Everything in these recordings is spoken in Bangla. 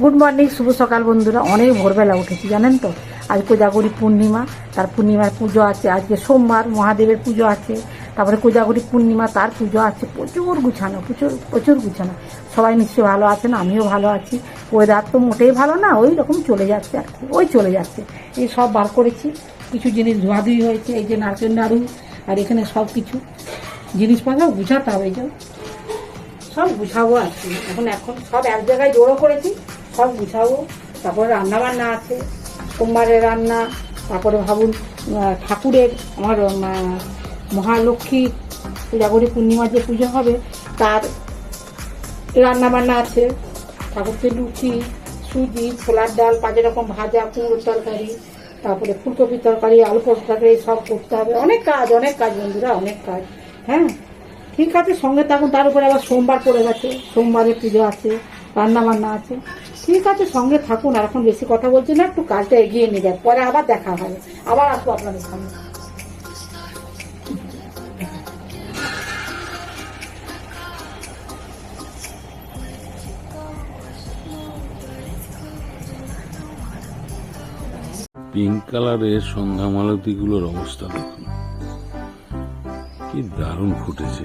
গুড মর্নিং শুভ সকাল বন্ধুরা। অনেক ভোরবেলা উঠেছি, জানেন তো? আজ কোজাগরি পূর্ণিমা, তার পূর্ণিমার পুজো আছে। আজকে সোমবার, মহাদেবের পুজো আছে। তারপরে কোজাগরি পূর্ণিমা, তার পুজো আছে। প্রচুর গুছানো, প্রচুর প্রচুর গুছানো। সবাই নিশ্চয়ই ভালো আছেন আমিও ভালো আছি। ওয়েদার তো মোটেই ভালো না, ওই রকম চলে যাচ্ছে আর কি। ওই চলে যাচ্ছে। এই সব বার করেছি। কিছু জিনিস ধোয়াধুয়ি হয়েছে, এই যে নারকেল নাড়ু আর এখানে সব কিছু। জিনিসপত্র গুছাতে হবে যে। সব গুছাবো আর কি। এখন এখন সব এক জায়গায় জোড়ো করেছি। সব গুছাবো, তারপরে রান্না বান্না আছে সোমবারের রান্না, তারপরে ভাবুন ঠাকুরের আমার মহালক্ষ্মী পূজাগরি পূর্ণিমার যে পুজো হবে, তার রান্না বান্না আছে। ঠাকুরকে লুচি, সুজি, ছোলার ডাল, পাঁচ রকম ভাজা, কুমড়োর তরকারি, তারপরে ফুলকপির তরকারি, আলু তরকারি, সব করতে হবে। অনেক কাজ অনেক কাজ বন্ধুরা, অনেক কাজ। হ্যাঁ? ঠিক আছে, সঙ্গে থাকুন। তার উপরে আবার সোমবার পড়ে গেছে। সোমবারে পুজো আছে রান্না বান্না আছে। ঠিক আছে, সঙ্গে থাকুন, আর এখন বেশি কথা বলছি না, একটু কাজটা এগিয়ে নিয়ে যাক পরে আবার দেখা হবে। আবার আসব আপনাদের সামনে পিঙ্ক কালারের সন্ধ্যা মালতীগুলোর অবস্থা দেখুন। কি দারুণ ফুটেছে।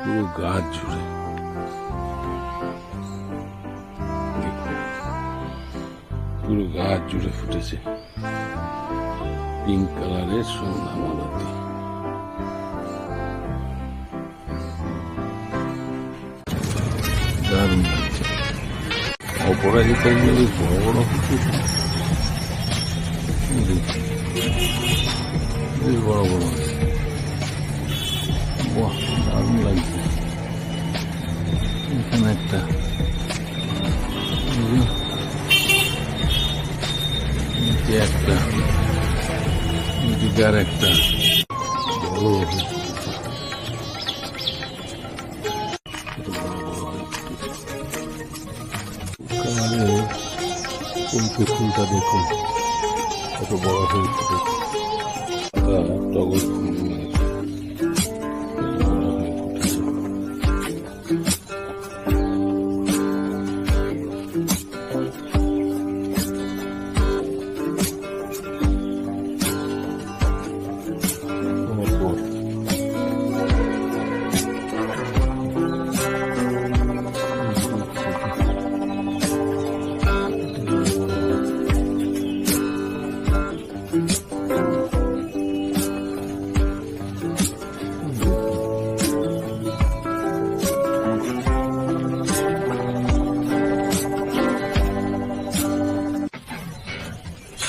পুরো গাছ জুড়ে পুরো গাছ জুড়ে ফুটেছে। পিঙ্ক কালারের সন্ধ্যা মালতী। দারুণ লাগছে। অপরাজিতা বড় বড় ফুটেছে বেশ বড় বড় আছে। বাহ, দারুণ লাগছে। এখানে একটা এদিকে একটা? এদিকে আর একটা ফুলটা দেখুন কত বড় হয়েছে দেখুন।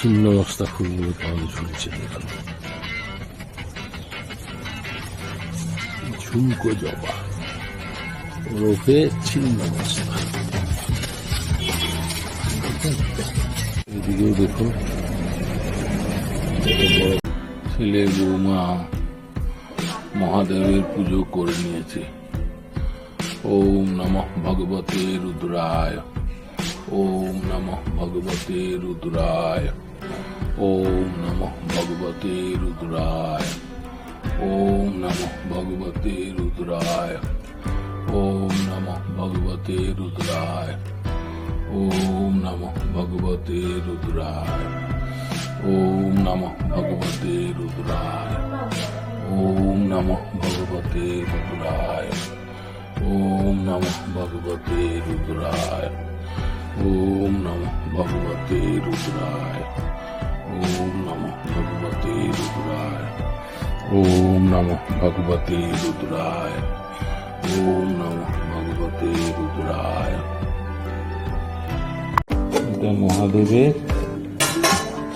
ছিন্ন বস্তা ফুলগুলো কেমন ঝুলছে দেখুন ঝুমকো জবা ওরফে ছিন্ন বস্তা এদিকেও দেখুন ছেলে বৌমা মহাদেবের পুজো করে নিয়েছে ওম নমঃ ভগবতে রুদ্রায় ওম নমঃ ভগবতে রুদ্রায় ওম নমঃ ভগবতে রুদ্রায় ওম নমঃ ভগবতে রুদ্রায় ওম নমঃ ভগবতে রুদ্রায় ওম নমঃ ভগবতে রুদ্রায় ওম নমঃ ভগবতে রুদ্রায় ওম নমঃ ভগবতে রুদ্রায় ওম নমঃ ভগবতে রুদ্রায় ওম নমঃ ভগবতে রুদ্রায় ওম নমঃ ভগবতে রুদ্রায় ওম নমঃ ভগবতে রুদ্রায় ওম নমঃ ভগবতে রুদ্রায় এটা মহাদেবের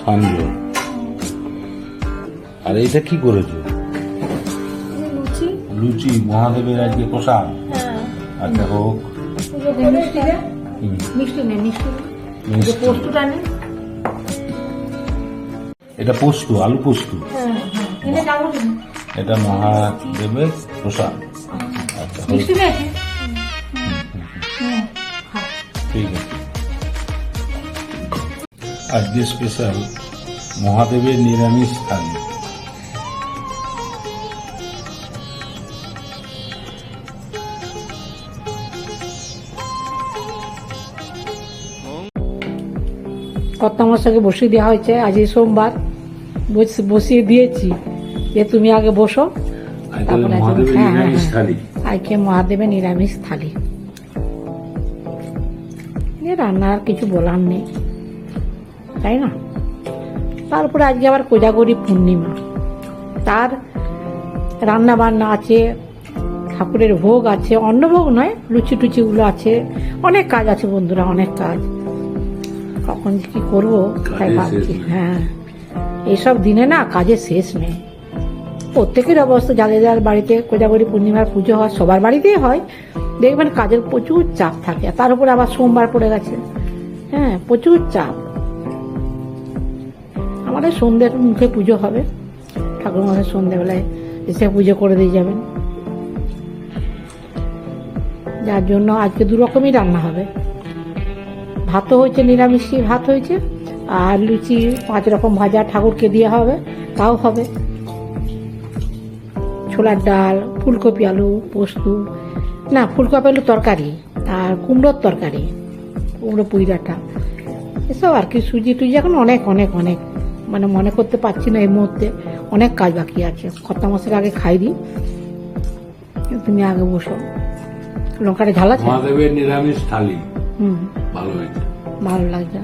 সাঞ্জন আর এটা কি করেছ? লুচি। লুচি মহাদেবের আজকে প্রসাদ? হ্যাঁ। আচ্ছা হোক। মিষ্টি। মিষ্টি মিষ্টি। পোস্তটা নেই। এটা পোস্ত আলু পোস্ত। হ্যাঁ হ্যাঁ। এটা মহাদেবের প্রসাদ। আচ্ছা খা ঠিক আছে। আজকে স্পেশাল মহাদেবের নিরামিষ থালি কর্তামশাকে বসিয়ে দেওয়া হয়েছে। আজ এই সোমবার বস- বসিয়ে দিয়েছি। যে তুমি আগে বসো। তারপরে হ্যাঁ, হ্যাঁ, হ্যাঁ। আজকে মহাদেবের নিরামিষ থালি। এ রান্না আর কিছু বলার নেই। তাই না? তারপরে আজকে আবার কোজাগরি পূর্ণিমা। তার রান্না বান্না আছে ঠাকুরের ভোগ আছে অন্নভোগ নয় লুচি টুচিগুলো আছে। অনেক কাজ আছে বন্ধুরা অনেক কাজ। কখন কি করব তাই ভাবছি। হ্যাঁ। এইসব দিনে না কাজের শেষ নেই। প্রত্যেকের অবস্থা যাদের যার বাড়িতে কোজাগরি পূর্ণিমার পুজো হয় সবার বাড়িতেই হয়। দেখবেন কাজের প্রচুর চাপ থাকে তার উপরে আবার সোমবার পড়ে গেছে। হ্যাঁ প্রচুর চাপ। আমাদের সন্ধ্যের মুখে পুজো হবে। ঠাকুর মশাই সন্ধ্যেবেলায় এসে পুজো করে দিয়ে যাবেন। যার জন্য আজকে দু রকমই রান্না হবে। ভাতও হয়েছে নিরামিষই ভাত হয়েছে আর লুচি পাঁচ রকম ভাজা ঠাকুরকে দেওয়া হবে তাও হবে। ছোলার ডাল ফুলকপি আলু পোস্ত না ফুলকপি আলু তরকারি আর কুমড়োর তরকারি কুমড়ো পুইরাটা এসব আর কি সুজি টুজি এখন অনেক অনেক অনেক মানে মনে করতে পারছি না এই মুহূর্তে অনেক কাজ বাকি আছে। কর্তা মাসের আগে খাই দিই তুমি আগে বসো। লঙ্কাটা ঝাল আছে? মহাদেবের নিরামিষ থালি। হুম। ভালো লাগছে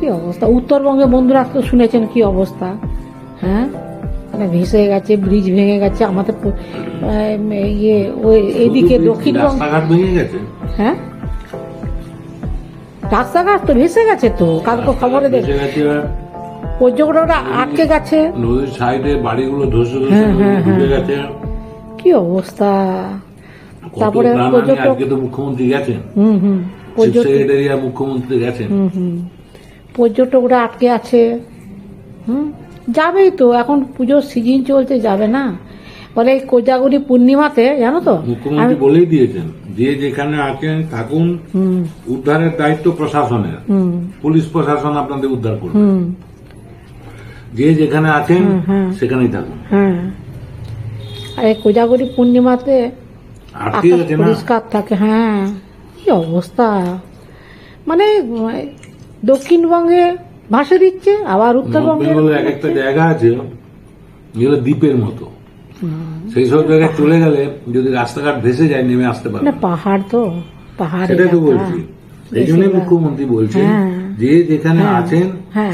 কি অবস্থা? উত্তরবঙ্গে বন্ধুরা তো শুনেছেন কি অবস্থা? হ্যাঁ? মানে ভেসে গেছে ব্রিজ ভেঙে গেছে আমাদের ইয়ে ওই এদিকে দক্ষিণবঙ্গ গেছে? হ্যাঁ? রাস্তাঘাট তো ভেসে গেছে তো কালকে খবরে দেখ পর্যটকরা আটকে গেছে। নদীর সাইডে বাড়িগুলো ধসে ধসে হ্যাঁ, হ্যাঁ, ঢুকে গেছে। কি অবস্থা? তারপরে পর্যটক- তো মুখ্যমন্ত্রী গেছেন। হুম হুম। সেক্রেটারি আর মুখ্যমন্ত্রী গেছেন পর্যটকরা আটকে আছে। হুম? যাবেই তো এখন পুজোর সিজন চলছে যাবে না। বলে এই কোজাগরি পূর্ণিমাতে জানো তো? মুখ্যমন্ত্রী বলেই দিয়েছেন যে যেখানে আছেন থাকুন উদ্ধারের দায়িত্ব প্রশাসনের। পুলিশ প্রশাসন আপনাদের উদ্ধার করবে। হুম। যে যেখানে আছেন। সেখানেই থাকুন। হ্যাঁ আর এই কোজাগরি পূর্ণিমাতে আকাশ পরিষ্কার থাকে হ্যাঁ। কি অবস্থা? মানে দক্ষিণবঙ্গে ভাসে দিচ্ছে আবার উত্তরবঙ্গে এক একটা জায়গা আছে যেগুলো দ্বীপের মতো। সেই সব জায়গায় চলে গেলে যদি রাস্তাঘাট ভেসে যায় নেমে আসতে পারে পাহাড় তো পাহাড় সেটাই তো বলছি। এই জন্যই মুখ্যমন্ত্রী বলছেন হ্যাঁ। যে যেখানে আছেন হ্যাঁ।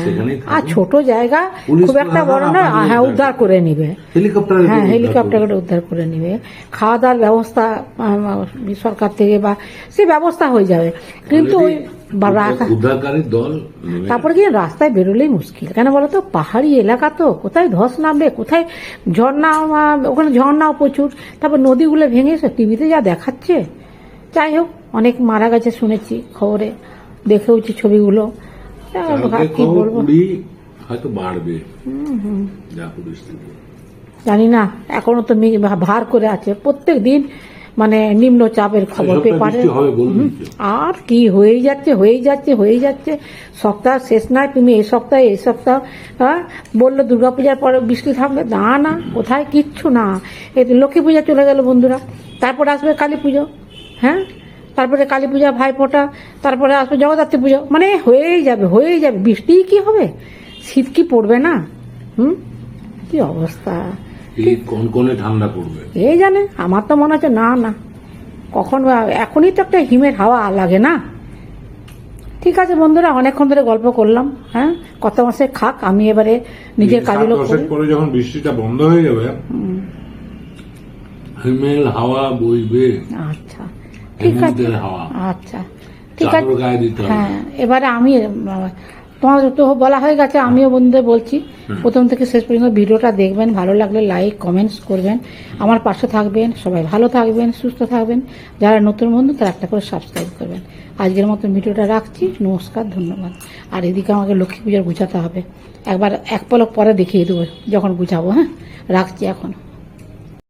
আর ছোট জায়গা খুব একটা বড় আপনাদের হ্যাঁ উদ্ধার করে নিবে। হেলিকপ্টারে হ্যাঁ হেলিকপ্টার করে উদ্ধার করে নিবে। খাওয়া দাওয়ার ব্যবস্থা সরকার থেকে বা সে ব্যবস্থা হয়ে যাবে। কিন্তু ওই দল তারপরে কি রাস্তায় বেরোলেই মুশকিল। কেন বলো তো? পাহাড়ি এলাকা তো কোথায় ধস নামবে কোথায় ঝর্ণা ওখানে ঝর্ণাও প্রচুর। তারপর নদীগুলো ভেঙেছে টিভিতে যা দেখাচ্ছে যাই হোক অনেক মারা গেছে শুনেছি খবরে দেখেওছি ছবিগুলো। কি বলব? কুড়ি হয়তো বাড়বে। জানি না এখনও তো ভার করে আছে। প্রত্যেক দিন মানে নিম্ন চাপের খবর পেপারে। আর কি হয়েই যাচ্ছে হয়েই যাচ্ছে হয়েই যাচ্ছে। সপ্তাহ শেষ নয় তুমি এই সপ্তাহে এই সপ্তাহ হ্যাঁ? বলল দুর্গাপূজার পরে বৃষ্টি থামবে? না না কোথায়? কিচ্ছু না। এই লক্ষ্মী পূজা চলে গেল বন্ধুরা। তারপর আসবে কালী পুজো। হ্যাঁ? তারপরে কালী পূজা ভাইফোঁটা তারপরে আসবে জগদ্ধাত্রী পুজো। মানে হয়েই যাবে হয়েই যাবে। বৃষ্টি কি হবে? শীত কি পড়বে না? হুম? কি অবস্থা? ঠান্ডা পড়বে? এই জানে আমার তো মনে হচ্ছে না না। কখন এখনই তো একটা হিমের হাওয়া লাগে না। ঠিক আছে বন্ধুরা অনেকক্ষণ ধরে গল্প করলাম হ্যাঁ? কত মাসে খাক আমি এবারে নিজের সাত করি। যখন বৃষ্টিটা বন্ধ হয়ে যাবে হিমেল হাওয়া বইবে। আচ্ছা। ঠিক আছে। আচ্ছা ঠিক আছে। হ্যাঁ এবারে আমি তোমার তো বলা হয়ে গেছে আমিও বন্ধুদের বলছি প্রথম থেকে শেষ পর্যন্ত ভিডিওটা দেখবেন ভালো লাগলে লাইক কমেন্টস করবেন। আমার পাশে থাকবেন সবাই ভালো থাকবেন সুস্থ থাকবেন। যারা নতুন বন্ধু তারা একটা করে সাবস্ক্রাইব করবেন। আজকের মতো ভিডিওটা রাখছি নমস্কার ধন্যবাদ। আর এদিকে আমাকে লক্ষ্মী পুজোর গুছাতে হবে। একবার এক পলক পরে দেখিয়ে দেবো যখন গুছাবো হ্যাঁ? রাখছি এখন।